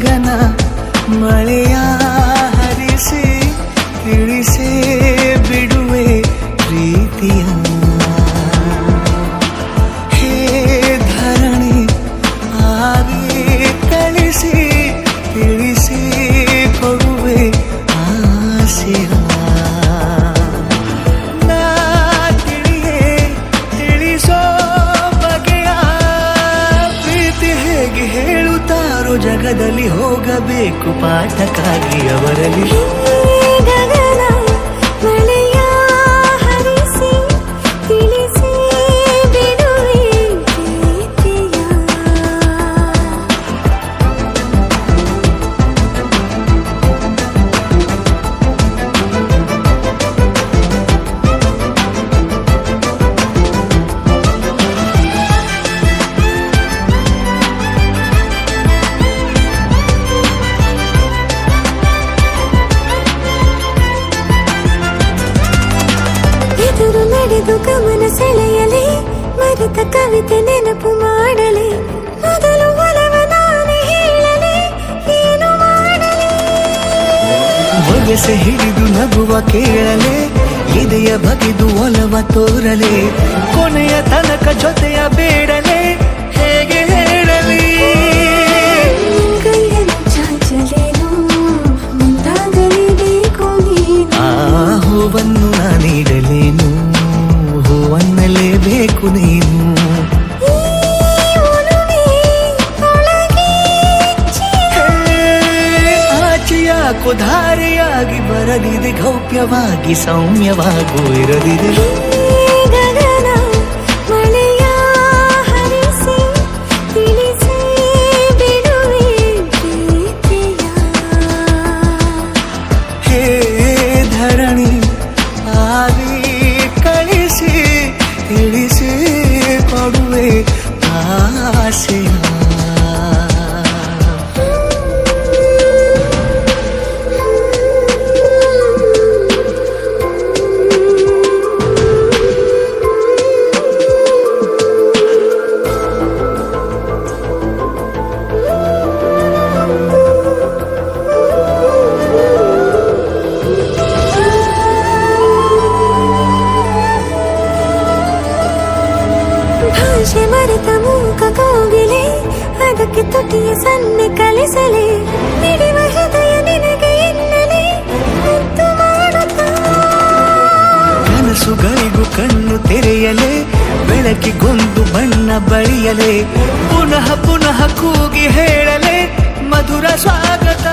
ಗಗನ ಮಳೆಯ ಹರಿಸಿ ತಿಳಿಸೇ ಜಗದಲ್ಲಿ ಹೋಗಬೇಕು ಪಾಠಕ್ಕಾಗಿ ಅವರಲ್ಲಿ ನಡೆದು ಗಮನ ಸೆಳೆಯಲಿ, ಮರೆತ ಕವಿತೆ ನೆನಪು ಮಾಡಲಿ. ಮೊದಲು ಹಿಡಿದು ನಗುವ ಕೇಳಲೆ ಇದೆಯ ಬಗೆದು ಒಲವ ತೋರಲೆ. ಕೊನೆಯ ತನಕ ಜೊತೆಯ ಬೇಡಲೆ ಹೂವನ್ನಲೇಬೇಕು ನೀನು ಈ ಒಲವೇ ಒಳಗೆ ಹೇ, ಆಚೆಯ ಕುಧಾರಿಯಾಗಿ ಬರದಿದೆ ಗೌಪ್ಯವಾಗಿ ಸೌಮ್ಯವಾಗೂ ಇರದಿದೆ ಗಗನ ಮಳೆಯ ಹರಿಸಿ ತಿಳಿಸಿ ಬಿಡುವೆ ಪ್ರೀತಿಯ ಹೇ ಧರಣಿ ಆವಿ así. ಆಶೆ ಮರಿತ ಮೂಕ ಕೋಗಿಲೆ, ಅದಕ್ಕೆ ತುಟಿಯ ಸನ್ನೆ ಕಲಿಸಲಿ. ಬಿಡುವ ಹೃದಯ ನಿನಗೆ ಎನ್ನಲೆ ಮುದ್ದು ಕನಸುಗಳಿಗೂ ಕಣ್ಣು ತೆರೆಯಲೆ ಬೆಳಕಿಗೊಂದು ಬಣ್ಣ ಬಳಿಯಲೆ. ಪುನಃ ಪುನಃ ಕೂಗಿ ಹೇಳಲೆ, ಮಧುರ ಸ್ವಾಗತ.